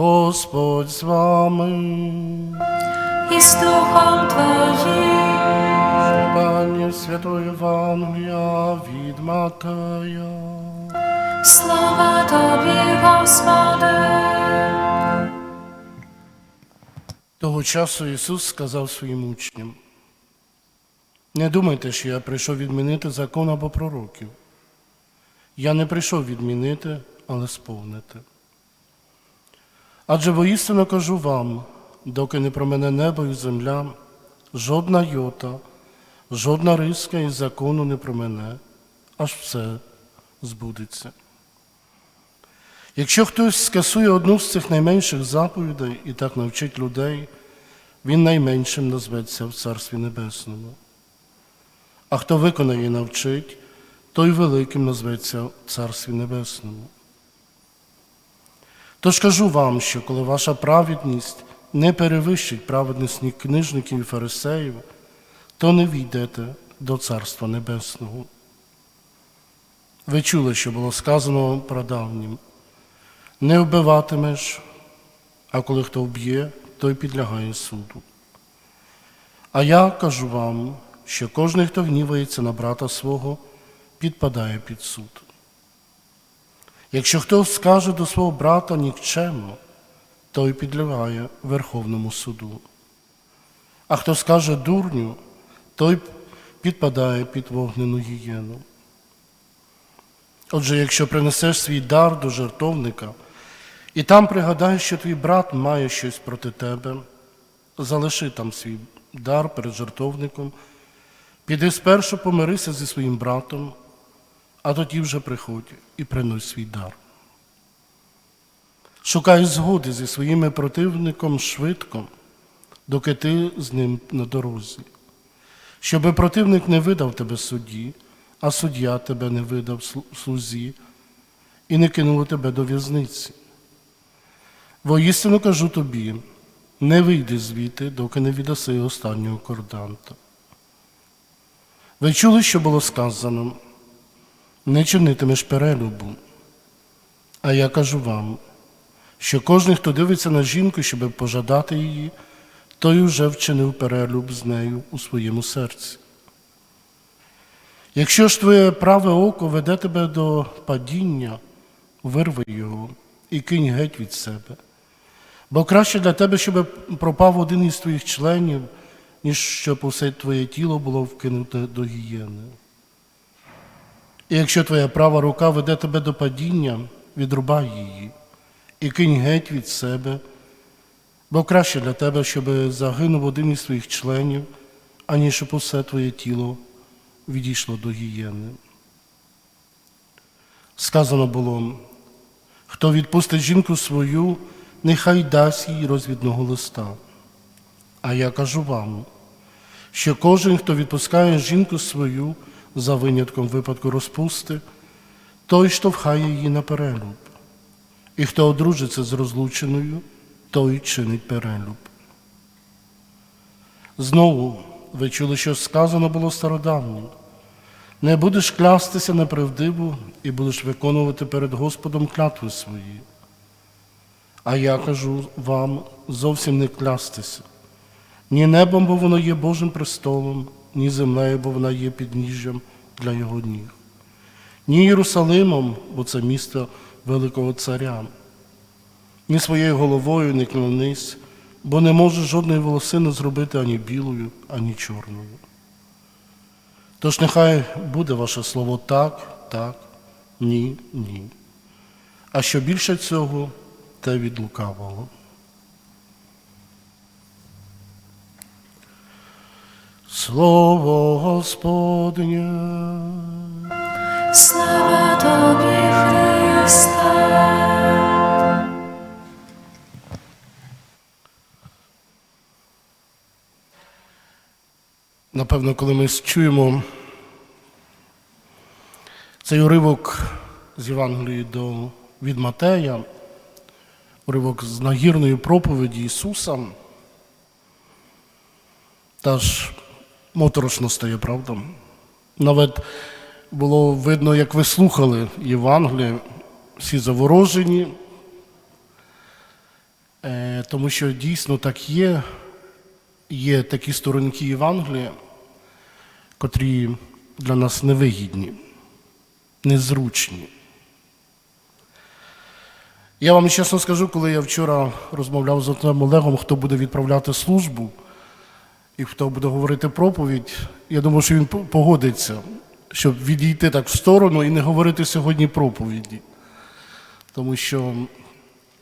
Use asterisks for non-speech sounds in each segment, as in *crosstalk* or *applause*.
Господь з вами. і з Духом Твоїм. Пані Святої Євангелія від Матея. Слава Тобі, Господи. Того часу Ісус сказав своїм учням: Не думайте, що я прийшов відмінити закон або пророків. Я не прийшов відмінити, але сповнити. Адже воістину кажу вам, доки не промене небо і земля, жодна йота, жодна риска із закону не промене, аж все збудеться. Якщо хтось скасує одну з цих найменших заповідей і так навчить людей, він найменшим назветься в Царстві Небесному. А хто виконає і навчить, той великим назветься в Царстві Небесному. Тож кажу вам, що коли ваша праведність не перевищить праведність ні книжників і фарисеїв, то не війдете до Царства Небесного. Ви чули, що було сказано прадавнім. Не вбиватимеш, а коли хто вб'є, той підлягає суду. А я кажу вам, що кожен, хто гнівається на брата свого, підпадає під суд. Якщо хто скаже до свого брата нікчемо, той підлягає Верховному суду. А хто скаже дурню, той підпадає під вогнену гієну. Отже, якщо принесеш свій дар до жертовника, і там пригадаєш, що твій брат має щось проти тебе, залиши там свій дар перед жертовником, піди спершу помирися зі своїм братом, а тоді вже приходь і принось свій дар. Шукай згоди зі своїм противником швидко, доки ти з ним на дорозі, щоби противник не видав тебе судді, а суддя тебе не видав слузі і не кинув тебе до в'язниці. Воістину кажу тобі, не вийди звідти, доки не віддаси останнього корданта. Ви чули, що було сказано, не чинитимеш перелюбу. А я кажу вам, що кожен, хто дивиться на жінку, щоб пожадати її, той уже вчинив перелюб з нею у своєму серці. Якщо ж твоє праве око веде тебе до падіння, вирви його і кинь геть від себе. Бо краще для тебе, щоб пропав один із твоїх членів, ніж щоб усе твоє тіло було вкинуте до гієни. І якщо твоя права рука веде тебе до падіння, відрубай її і кинь геть від себе, бо краще для тебе, щоб загинув один із твоїх членів, аніж щоб усе твоє тіло відійшло до гієни. Сказано було, хто відпустить жінку свою, нехай дасть їй розвідного листа. А я кажу вам, що кожен, хто відпускає жінку свою за винятком випадку розпусти, той штовхає її на перелюб. І хто одружиться з розлученою, той чинить перелюб. Знову ви чули, що сказано було стародавнім. Не будеш клястися неправдиво і будеш виконувати перед Господом клятви свої. А я кажу вам зовсім не клястися. Ні небом, бо воно є Божим престолом, ні землею, бо вона є підніжжям для його ніг, ні Єрусалимом, бо це місто Великого Царя, ні своєю головою не клянись, бо не може жодної волосини зробити ані білою, ані чорною. Тож нехай буде ваше слово так, так, ні, ні. А що більше цього, те від лукавого. Слово Господнє. Слава Тобі, Христе. Напевно, коли ми чуємо цей уривок з Євангелії до, від Матея, уривок з нагірної проповіді Ісуса, та ж моторошно стає, правда? Навіть було видно, як ви слухали Євангеліє, всі заворожені, Е, Тому що дійсно так є. Є такі сторонки Євангелія, котрі для нас невигідні, незручні. Я вам чесно скажу, коли я вчора розмовляв з отцем Олегом, хто буде відправляти службу і хто буде говорити проповідь, я думаю, що він погодиться, щоб відійти так в сторону і не говорити сьогодні проповіді. Тому що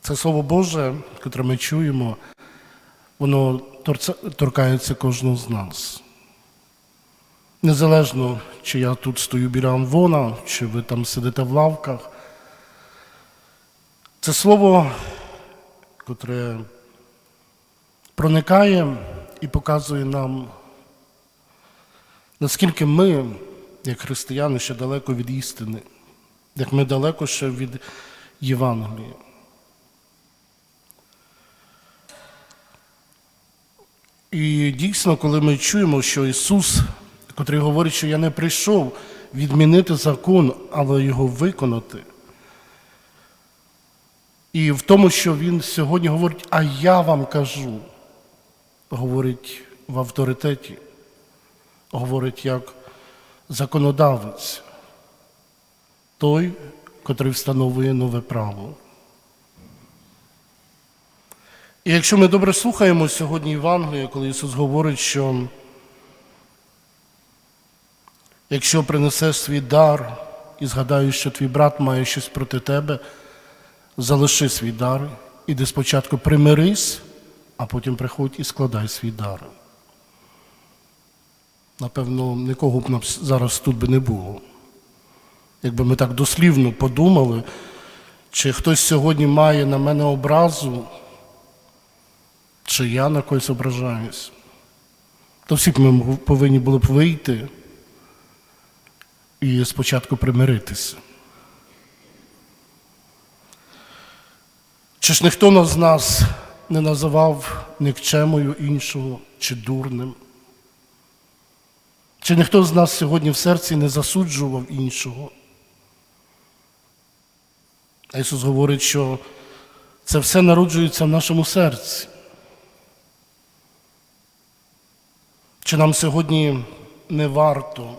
це Слово Боже, яке ми чуємо, воно торкається кожного з нас. Незалежно, чи я тут стою біля Амвона, чи ви там сидите в лавках. Це слово, котре проникає і показує нам, наскільки ми, як християни, ще далеко від істини, як ми далеко ще від Євангелія. І дійсно, коли ми чуємо, що Ісус, котрий говорить, що я не прийшов відмінити закон, але його виконати. І в тому, що Він сьогодні говорить, а я вам кажу, говорить в авторитеті, говорить як законодавець, той, котрий встановлює нове право. І якщо ми добре слухаємо сьогодні Євангелія, коли Ісус говорить, що якщо принесеш свій дар і згадаєш, що твій брат має щось проти тебе, залиши свій дар, іди спочатку примирись, а потім приходь і складай свій дар. Напевно, нікого б нам зараз тут би не було. Якби ми так дослівно подумали, чи хтось сьогодні має на мене образу, чи я на когось ображаюсь, то всі б ми повинні були б вийти і спочатку примиритися. Чи ж ніхто з нас не називав нікчемою іншого чи дурним? Чи ніхто з нас сьогодні в серці не засуджував іншого? А Ісус говорить, що це все народжується в нашому серці. Чи нам сьогодні не варто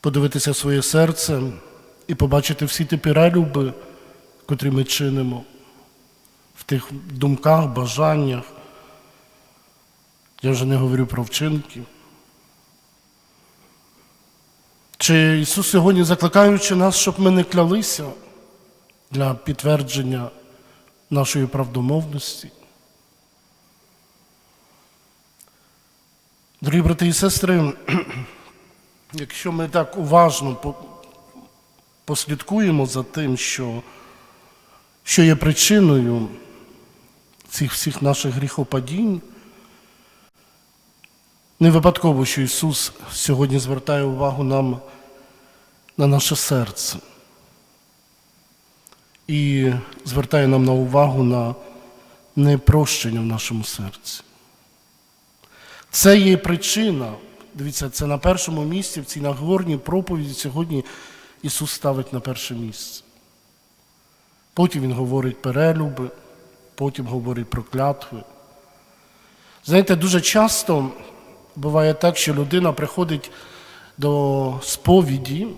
подивитися своє серце і побачити всі ті перелюби, котрі ми чинимо тих думках, бажаннях? Я вже не говорю про вчинки. Чи Ісус сьогодні закликаючи нас, щоб ми не клялися для підтвердження нашої правдомовності? Дорогі брати і сестри, *clears throat* якщо ми так уважно послідкуємо за тим, що, що є причиною цих всіх наших гріхопадінь, не випадково, що Ісус сьогодні звертає увагу нам на наше серце і звертає нам на увагу на непрощення в нашому серці. Це є причина. Дивіться, це на першому місці в цій нагорній проповіді сьогодні Ісус ставить на перше місце. Потім Він говорить перелюби, потім говорить про клятви. Знаєте, дуже часто буває так, що людина приходить до сповіді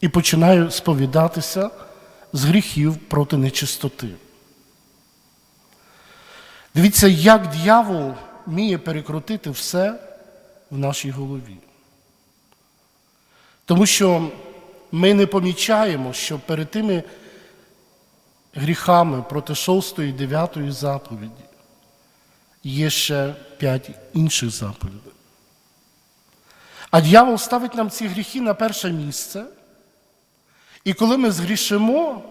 і починає сповідатися з гріхів проти нечистоти. Дивіться, як дьявол вміє перекрутити все в нашій голові. Тому що ми не помічаємо, що перед тими гріхами проти шостої дев'ятої заповіді є ще п'ять інших заповідей. А дьявол ставить нам ці гріхи на перше місце. І коли ми згрішимо,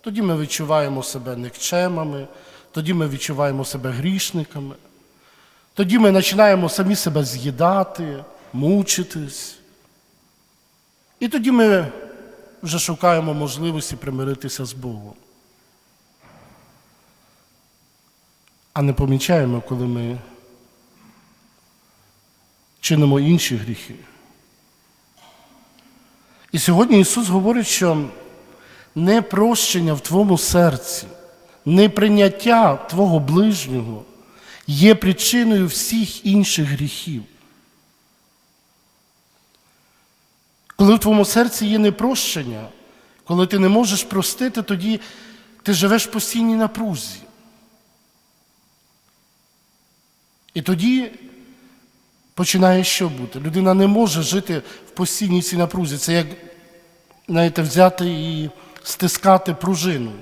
тоді ми відчуваємо себе никчемами, тоді ми відчуваємо себе грішниками, тоді ми починаємо самі себе з'їдати, мучитись. І тоді ми вже шукаємо можливості примиритися з Богом. А не помічаємо, коли ми чинимо інші гріхи. І сьогодні Ісус говорить, що непрощення в твоєму серці, неприйняття твого ближнього є причиною всіх інших гріхів. Коли в твоєму серці є непрощення, коли ти не можеш простити, тоді ти живеш в постійній напрузі. І тоді починає що бути? Людина не може жити в постійній цій напрузі. Це як, знаєте, взяти і стискати пружину.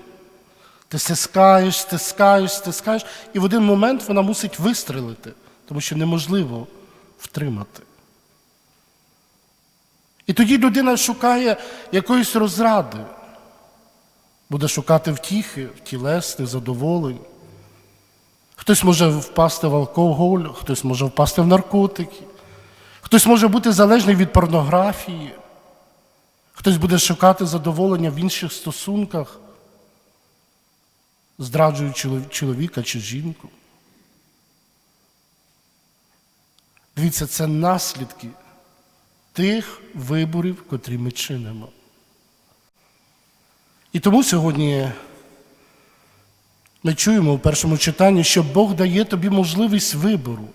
Ти стискаєш, стискаєш, стискаєш, і в один момент вона мусить вистрелити, тому що неможливо втримати. І тоді людина шукає якоїсь розради, буде шукати втіхи, тілесних задоволень. Хтось може впасти в алкоголь, хтось може впасти в наркотики, хтось може бути залежний від порнографії, хтось буде шукати задоволення в інших стосунках, зраджуючи чоловіка чи жінку. Дивіться, це наслідки тих виборів, котрі ми чинимо. І тому сьогодні ми чуємо в першому читанні, що Бог дає тобі можливість вибору.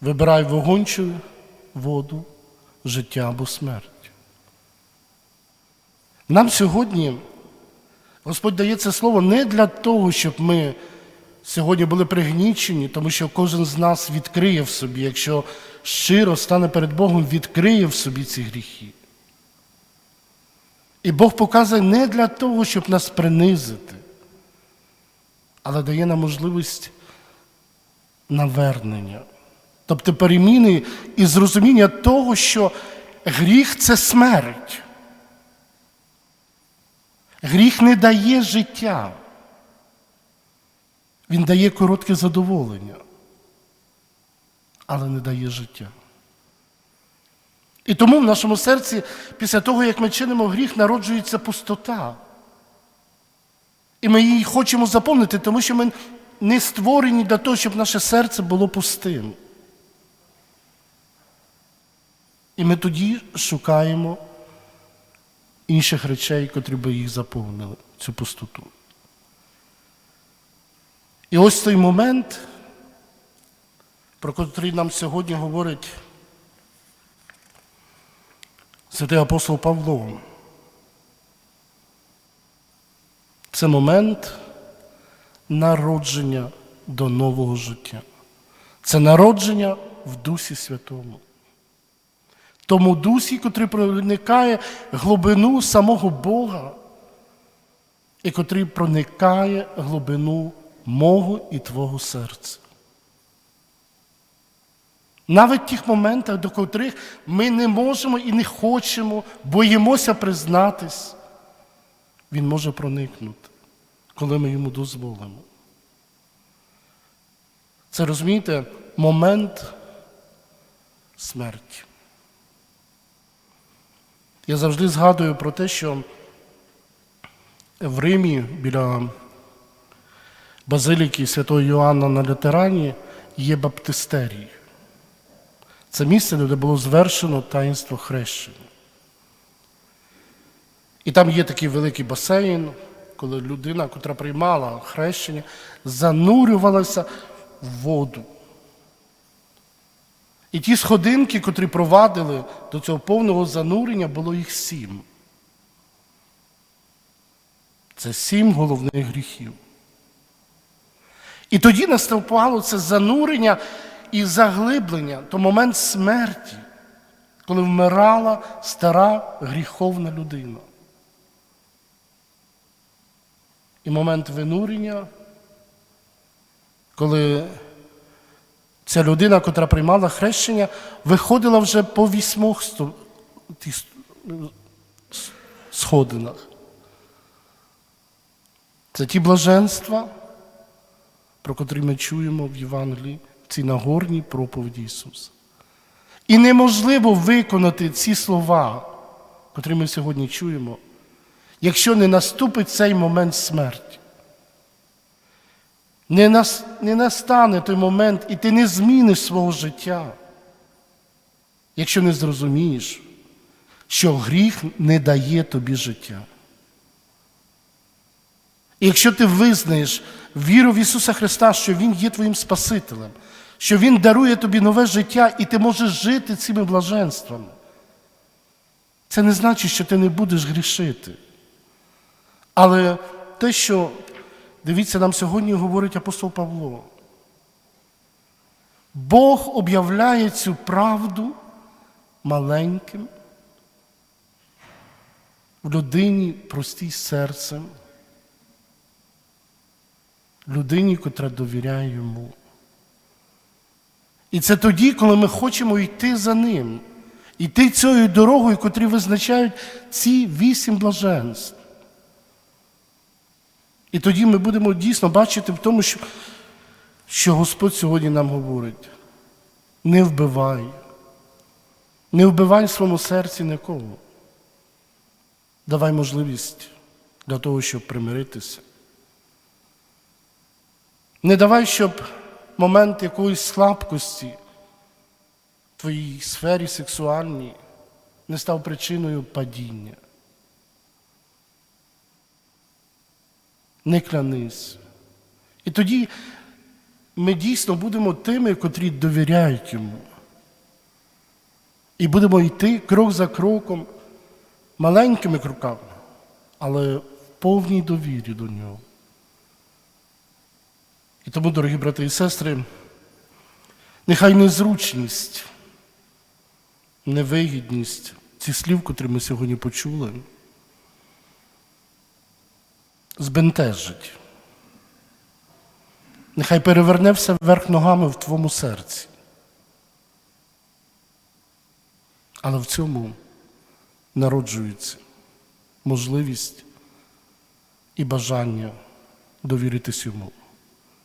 Вибирай вогонь чи воду, життя або смерть. Нам сьогодні Господь дає це слово не для того, щоб ми сьогодні були пригнічені, тому що кожен з нас відкриє в собі, якщо щиро стане перед Богом, відкриє в собі ці гріхи. І Бог показує не для того, щоб нас принизити, але дає нам можливість навернення. Тобто переміни і зрозуміння того, що гріх це смерть. Гріх не дає життя. Він дає коротке задоволення, але не дає життя. І тому в нашому серці, після того, як ми чинимо гріх, народжується пустота. І ми її хочемо заповнити, тому що ми не створені для того, щоб наше серце було пустим. І ми тоді шукаємо інших речей, котрі би їх заповнили, цю пустоту. І ось той момент, про котрий нам сьогодні говорить святий апостол Павло. Це момент народження до нового життя. Це народження в Дусі Святому. Тому дусі, котрий проникає глибину самого Бога, і котрий проникає глибину мого і Твого серця. Навіть в тих моментах, до котрих ми не можемо і не хочемо, боїмося признатись, він може проникнути, коли ми йому дозволимо. Це розумієте, момент смерті. Я завжди згадую про те, що в Римі біля базиліки Святого Йоанна на Лютерані є баптистерій. Це місце, де було звершено таїнство хрещення. І там є такий великий басейн, коли людина, котра приймала хрещення, занурювалася в воду. І ті сходинки, котрі провадили до цього повного занурення, було їх сім. Це сім головних гріхів. І тоді наступало це занурення і заглиблення, то момент смерті, коли вмирала стара гріховна людина. І момент винурення, коли ця людина, котра приймала хрещення, виходила вже по вісьмох сходинах. Це ті блаженства, про котрі ми чуємо в Євангелії, в цій нагорній проповіді Ісуса. І неможливо виконати ці слова, котрі ми сьогодні чуємо, якщо не наступить цей момент смерті. Не, нас, не настане той момент, і ти не зміниш свого життя, якщо не зрозумієш, що гріх не дає тобі життя. І якщо ти визнаєш віру в Ісуса Христа, що Він є твоїм Спасителем, що Він дарує тобі нове життя, і ти можеш жити цими блаженствами, це не значить, що ти не будеш грішити. Але те, що, дивіться, нам сьогодні говорить апостол Павло, Бог об'являє цю правду маленьким, в людині простій серцем, людині, котра довіряє йому. І це тоді, коли ми хочемо йти за ним, йти цією дорогою, котрі визначають ці вісім блаженств. І тоді ми будемо дійсно бачити в тому, що, що Господь сьогодні нам говорить: не вбивай, не вбивай в своєму серці нікого. Давай можливість для того, щоб примиритися. Не давай, щоб момент якоїсь слабкості в твоїй сфері сексуальній не став причиною падіння. Не клянись. І тоді ми дійсно будемо тими, котрі довіряють йому. І будемо йти крок за кроком, маленькими кроками, але в повній довірі до нього. І тому, дорогі брати і сестри, нехай незручність, невигідність цих слів, котрі ми сьогодні почули, збентежить. Нехай переверне все вверх ногами в твоєму серці. Але в цьому народжується можливість і бажання довіритись йому.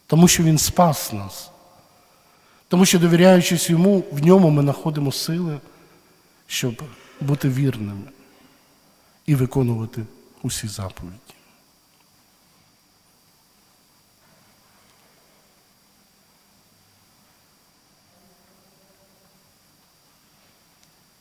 Тому що Він спас нас. Тому що, довіряючись йому, в ньому ми знаходимо сили, щоб бути вірними і виконувати усі заповіді.